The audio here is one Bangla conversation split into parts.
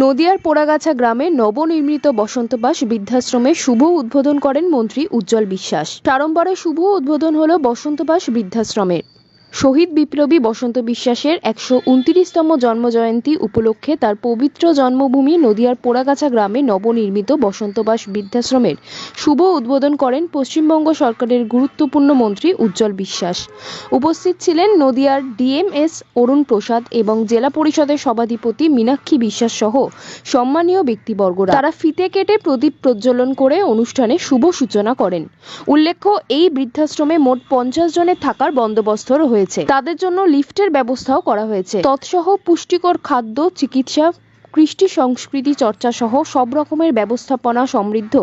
নদিয়ার পোড়াগাছা গ্রামে নবনির্মিত বসন্তবাস বৃদ্ধাশ্রমে শুভ উদ্বোধন করেন মন্ত্রী উজ্জ্বল বিশ্বাস। সাড়ম্বরে শুভ উদ্বোধন হল বসন্তবাস বৃদ্ধাশ্রমের শহীদ বিপ্লবী বসন্ত বিশ্বাসের একশো উনত্রিশতম জন্মজয়ন্তী উপলক্ষে তার পবিত্র জন্মভূমি নদিয়ার পোড়াগাছা গ্রামে নবনির্মিত বসন্তবাস বৃদ্ধাশ্রমের শুভ উদ্বোধন করেন পশ্চিমবঙ্গ সরকারের গুরুত্বপূর্ণ মন্ত্রী উজ্জ্বল বিশ্বাস। উপস্থিত ছিলেন নদিয়ার ডিএমএস অরুণ প্রসাদ এবং জেলা পরিষদের সভাধিপতি মীনাক্ষী বিশ্বাস সহ সম্মানীয় ব্যক্তিবর্গরা। তারা ফিতে কেটে প্রদীপ প্রজ্বলন করে অনুষ্ঠানে শুভ সূচনা করেন। উল্লেখ্য, এই বৃদ্ধাশ্রমে মোট পঞ্চাশ জনের থাকার বন্দোবস্ত রয়েছে। তাদের জন্য লিফটের ব্যবস্থাও করা হয়েছে। তৎসহ পুষ্টিকর খাদ্য চিকিৎসা কৃষ্টি সংস্কৃতি চর্চা সহ সব রকমের ব্যবস্থাপনা সমৃদ্ধ।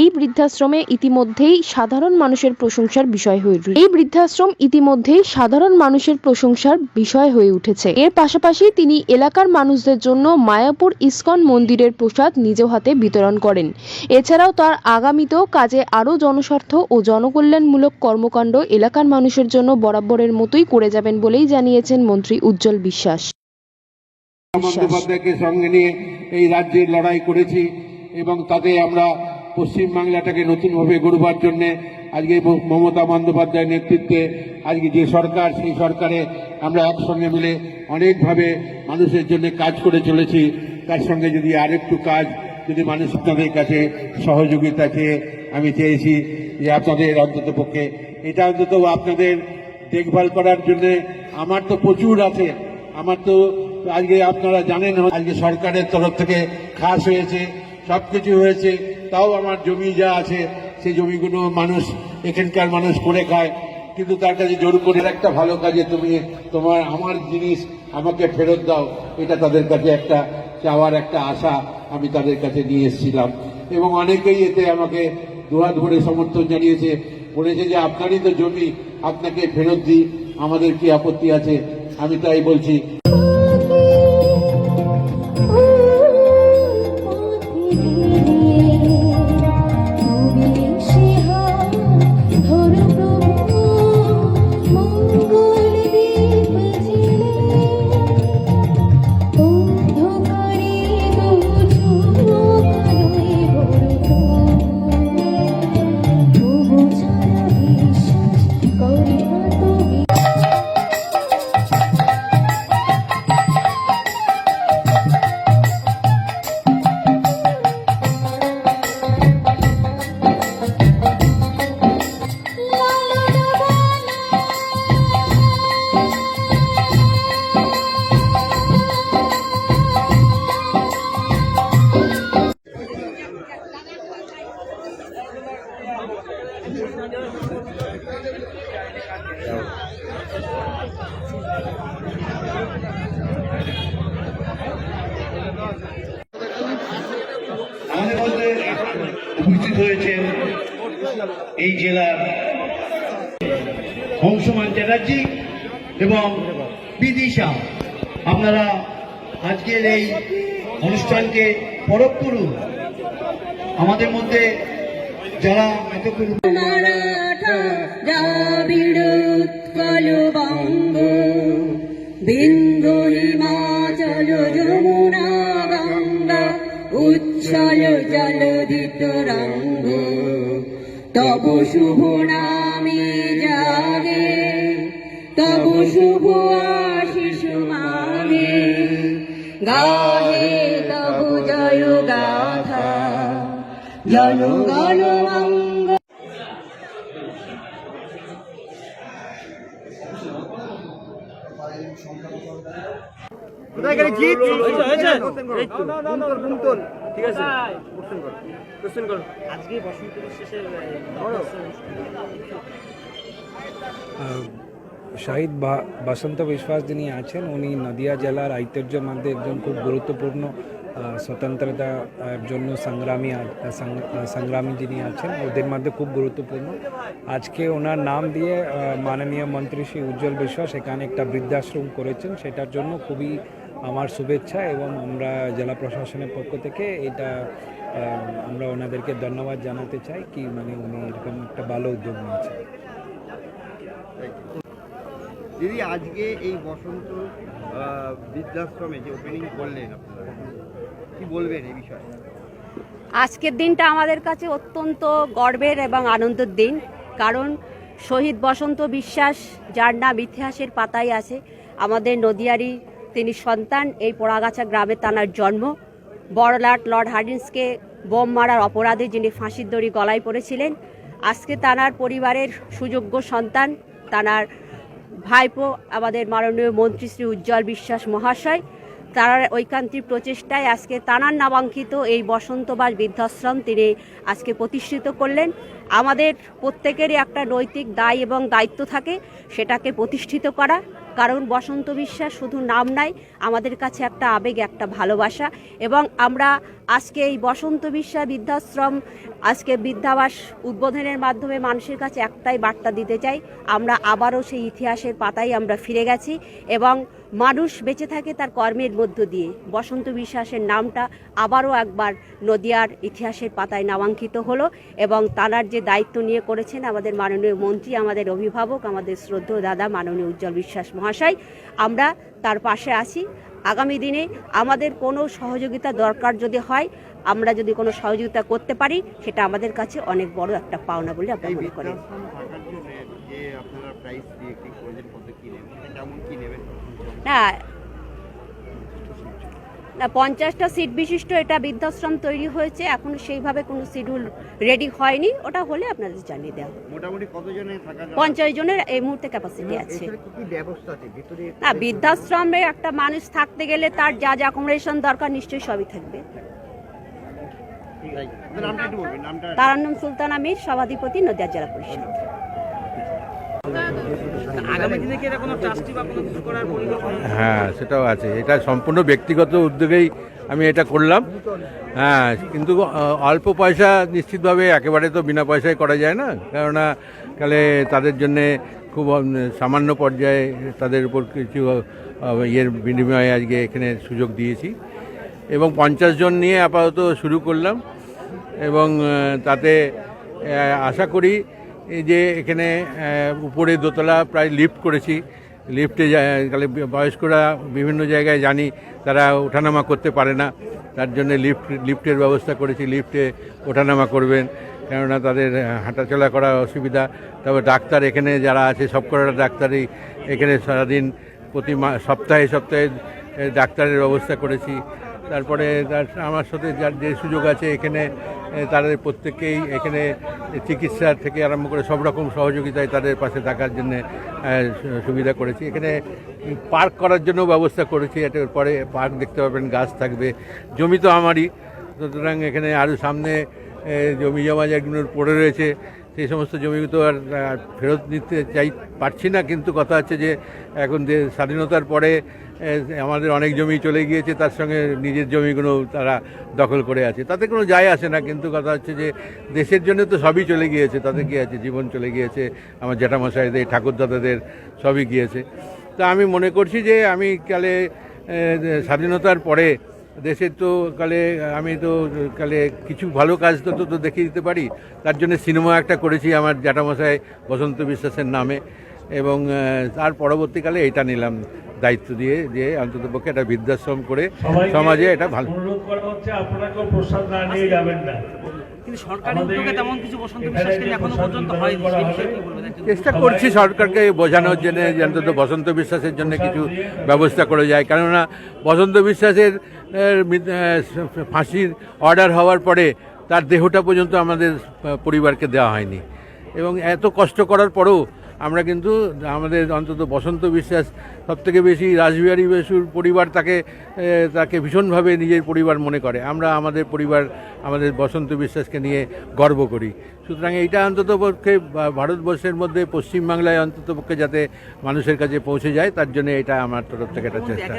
এই বৃদ্ধাশ্রমে ইতিমধ্যেই সাধারণ মানুষের প্রশংসার বিষয় হয়ে উঠেছে। এই বৃদ্ধাশ্রম ইতিমধ্যেই সাধারণ মানুষের প্রশংসার বিষয় হয়ে উঠেছে। এর পাশাপাশি তিনি এলাকার মানুষদের জন্য মায়াপুর ইস্কন মন্দিরের প্রসাদ নিজ হাতে বিতরণ করেন। এছাড়াও তার আগামীতেও কাজে আরও জনস্বার্থ ও জনকল্যাণমূলক কর্মকাণ্ড এলাকার মানুষের জন্য বরাবরের মতোই করে যাবেন বলেই জানিয়েছেন মন্ত্রী উজ্জ্বল বিশ্বাস। বন্দ্যোপাধ্যায়কে সঙ্গে নিয়ে এই রাজ্যের লড়াই করেছি এবং তাতে আমরা পশ্চিমবাংলাটাকে নতুনভাবে গড়বার জন্যে আজকে মমতা বন্দ্যোপাধ্যায়ের নেতৃত্বে আজকে যে সরকার সেই সরকারে আমরা একসঙ্গে মিলে অনেকভাবে মানুষের জন্য কাজ করে চলেছি। তার সঙ্গে যদি আরেকটু কাজ যদি মানুষ আপনাদের কাছে সহযোগিতা চেয়ে আমি চেয়েছি যে আপনাদের অন্তত পক্ষে এটা অন্তত আপনাদের দেখভাল করার জন্যে আমার তো প্রচুর আছে। আমার তো আজকে আপনারা জানেন, আজকে সরকারের তরফ থেকে খাস হয়েছে, সবকিছু হয়েছে, তাও আমার জমি যা আছে, সেই জমিগুলো মানুষ, এখানকার মানুষ করে খায়, কিন্তু তার কাছে জোর করে একটা ভালো কাজে তুমি তোমার, আমার জিনিস আমাকে ফেরত দাও। এটা তাদের কাছে একটা চাওয়ার একটা আশা আমি তাদের কাছে নিয়ে এসেছিলাম। এবং অনেকেই এতে আমাকে দুহাত ভরে সমর্থন জানিয়েছে, বলেছে যে, আপনারই তো জমি, আপনাকে ফেরত দিই, আমাদের কি আপত্তি আছে? আমি তাই বলছি উপস্থিত হয়েছেন এই জেলার হংসমান চ্যাটার্জি এবং বিদিশা আপনারা আজকের এই অনুষ্ঠানকে পরখ করুন। আমাদের মধ্যে যারা এতক্ষণ তব শুভ নামে জাগে তব শুভ আশিস মাগে। গাহে তব জয় গাথা জনগণ মঙ্গ শহীদ বা- বসন্ত বিশ্বাস যিনি আছেন। উনি নদিয়া জেলার ঐতিহ্যের মধ্যে একজন খুব গুরুত্বপূর্ণ আহ, স্বতন্ত্রতার জন্য সংগ্রামী সংগ্রামী যিনি আছেন ওদের মধ্যে খুব গুরুত্বপূর্ণ। আজকে ওনার নাম দিয়ে মাননীয় মন্ত্রী শ্রী উজ্জ্বল বিশ্বাস এখানে একটা বৃদ্ধাশ্রম করেছেন। সেটার জন্য খুবই আমার শুভেচ্ছা এবং আমরা জেলা প্রশাসনের পক্ষ থেকে এটা আমরা ওনাদেরকে ধন্যবাদ জানাতে চাই কি মানে উনি এরকম একটা ভালো উদ্যোগ নিয়েছেন। দিদি আজকে এই বসন্ত বৃদ্ধাশ্রমে যে ওপেনিং করলেন আপনারা কি বলবেন এই বিষয়ে? আজকের দিনটা আমাদের কাছে অত্যন্ত গর্বের এবং আনন্দের দিন কারণ শহীদ বসন্ত বিশ্বাস যার নাম ইতিহাসের পাতায় আছে আমাদের নদিয়ারই তিনি সন্তান এই পোড়াগাছা গ্রামে তানার জন্ম। বড়লাট লর্ড হার্ডিন্সকে বোম মারার অপরাধে যিনি ফাঁসির দড়ি গলায় পড়েছিলেন, আজকে তানার পরিবারের সুযোগ্য সন্তান, তানার ভাইপো, আমাদের মাননীয় মন্ত্রী শ্রী উজ্জ্বল বিশ্বাস মহাশয়, তার ঐকান্তিক প্রচেষ্টায় আজকে তানার নামাঙ্কিত এই বসন্তবাস বৃদ্ধাশ্রম তিনি আজকে প্রতিষ্ঠিত করলেন। আমাদের প্রত্যেকেরই একটা নৈতিক দায় এবং দায়িত্ব থাকে, সেটাকে প্রতিষ্ঠিত করা। কারণ বসন্ত বিশ্বাস শুধু নাম নাই, আমাদের কাছে একটা আবেগ, একটা ভালোবাসা। এবং আমরা আজকে এই বসন্ত বিশ্বাস বৃদ্ধাশ্রম, আজকে বৃদ্ধাবাস উদ্বোধনের মাধ্যমে মানুষের কাছে একটাই বার্তা দিতে চাই, আমরা আবারও সেই ইতিহাসের পাতায় আমরা ফিরে গেছি এবং মানুষ বেঁচে থাকে তার কর্মের মধ্য দিয়ে। বসন্ত বিশ্বাসের নামটা আবারও একবার নদিয়ার ইতিহাসের পাতায় নামাঙ্কিত হলো এবং তানার যে দায়িত্ব নিয়ে করেছেন আমাদের মাননীয় মন্ত্রী, আমাদের অভিভাবক, আমাদের শ্রদ্ধেয় দাদা মাননীয় উজ্জ্বল বিশ্বাস মহাশয়। আমরা তার পাশে আছি। আগামী দিনে আমাদের কোনো সহযোগিতা দরকার যদি হয়, আমরা যদি কোনো সহযোগিতা করতে পারি, সেটা আমাদের কাছে অনেক বড় একটা পাওনা বলে এই মনে করি। বৃদ্ধাশ্রম থাকার জন্য যে আপনারা প্রাইস দিয়ে কি করেছেন কত কি নেবেন সেটা কেমন কি নেবেন না না পঞ্চাশটা সিট বিশিষ্ট এটা বৃদ্ধাশ্রম তৈরি হয়েছে। এখন সেইভাবে কোনো শিডিউল রেডি হয়নি। ওটা হলে আপনাদের জানিয়ে দেওয়া মোটামুটি পঞ্চাশ জনের এই মুহূর্তে ক্যাপাসিটি আছে। না বৃদ্ধাশ্রমে একটা মানুষ থাকতে গেলে তার যা যা অ্যাকোমোডেশন দরকার নিশ্চয়ই সবই থাকবে। তারান্নম সুলতান আমির সভাধিপতি নদিয়া জেলা পরিষদ। হ্যাঁ সেটাও আছে। এটা সম্পূর্ণ ব্যক্তিগত উদ্যোগেই আমি এটা করলাম। হ্যাঁ কিন্তু অল্প পয়সা নিশ্চিতভাবে একেবারে তো বিনা পয়সায় করা যায় না। কেননা তাহলে তাদের জন্যে খুব সামান্য পর্যায়ে তাদের উপর কিছু ইয়ের বিনিময়ে আজকে এখানে সুযোগ দিয়েছি। এবং পঞ্চাশ জন নিয়ে আপাতত শুরু করলাম। এবং তাতে আশা করি এই যে এখানে উপরে দোতলা প্রায় লিফট করেছি। লিফটে গেলে বয়স্করা বিভিন্ন জায়গায় জানি, তারা ওঠানামা করতে পারে না। তার জন্য লিফট লিফটের ব্যবস্থা করেছি। লিফটে ওঠানামা করবেন, কেননা তাদের হাঁটাচলা করা অসুবিধা। তবে ডাক্তার এখানে যারা আছে, সব কটা ডাক্তারই এখানে সারাদিন, প্রতি সপ্তাহে সপ্তাহে ডাক্তারের ব্যবস্থা করেছি। তারপরে তার, আমার সাথে যার যে সুযোগ আছে এখানে তাদের প্রত্যেককেই এখানে চিকিৎসা থেকে আরম্ভ করে সব রকম সহযোগিতায় তাদের পাশে থাকার জন্য সুবিধা করেছি। এখানে পার্ক করার জন্য ব্যবস্থা করেছি এটার পরে পার্ক দেখতে পাবেন গাছ থাকবে, জমি তো আমারই। সুতরাং এখানে আরও সামনে জমি জমা যেগুলো পড়ে রয়েছে সেই সমস্ত জমি তো আর ফেরত নিতে চাই, পারছি না, কিন্তু কথা হচ্ছে যে এখন যে স্বাধীনতার পরে আমাদের অনেক জমি চলে গিয়েছে, তার সঙ্গে নিজের জমিগুলো তারা দখল করে আছে। তাতে কোনো যায় আসে না, কিন্তু কথা হচ্ছে যে দেশের জন্য তো সবই চলে গিয়েছে, তাতে কি আছে, জীবন চলে গিয়েছে, আমার জ্যাঠামশাইদের, ঠাকুরদাদাদের সবই গিয়েছে। তা আমি মনে করছি যে আমি কালে স্বাধীনতার পরে দেশের তো কালে আমি তো কালে কিছু ভালো কাজ তো তো- তো দেখিয়ে দিতে পারি। তার জন্য সিনেমা একটা করেছি আমার জ্যাঠামশাই বসন্ত বিশ্বাসের নামে। এবং তার পরবর্তীকালে এটা নিলাম দায়িত্ব দিয়ে যে অন্তত পক্ষে একটা বৃদ্ধাশ্রম করে সমাজে এটা ভালো। অনুরোধ করা হচ্ছে প্রসাদ না নিয়ে যাবেন না। কিন্তু সরকারি উদ্যোগে তেমন কিছু বসন্ত এখনও পর্যন্ত হয়নি। চেষ্টা করছি সরকারকে বোঝানোর জন্য যে অন্তত বসন্ত বিশ্বাসের জন্য কিছু ব্যবস্থা করে যায়। কেননা বসন্ত বিশ্বাসের ফাঁসির অর্ডার হওয়ার পরে তার দেহটা পর্যন্ত আমাদের পরিবারকে দেওয়া হয়নি। এবং এত কষ্ট করার পরেও আমরা কিন্তু আমাদের অন্তত বসন্ত বিশ্বাস সবথেকে বেশি রাসবিহারী বসুর পরিবার তাকে তাকে ভীষণভাবে নিজের পরিবার মনে করে। আমরা আমাদের পরিবার আমাদের বসন্ত বিশ্বাসকে নিয়ে গর্ব করি। সুতরাং এইটা অন্তত পক্ষে ভারতবর্ষের মধ্যে পশ্চিমবাংলায় অন্তত পক্ষে যাতে মানুষের কাছে পৌঁছে যায় তার জন্য এটা আমার তরফ থেকে একটা চেষ্টা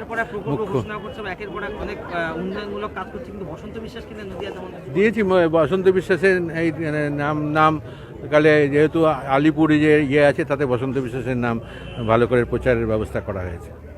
মুখ্য। দিয়েছি বসন্ত বিশ্বাসের এই নাম নাম কালে যেহেতু আলিপুর যে ইয়ে আছে, তাতে বসন্ত বিশ্বাসের নাম ভালো করে প্রচারের ব্যবস্থা করা হয়েছে।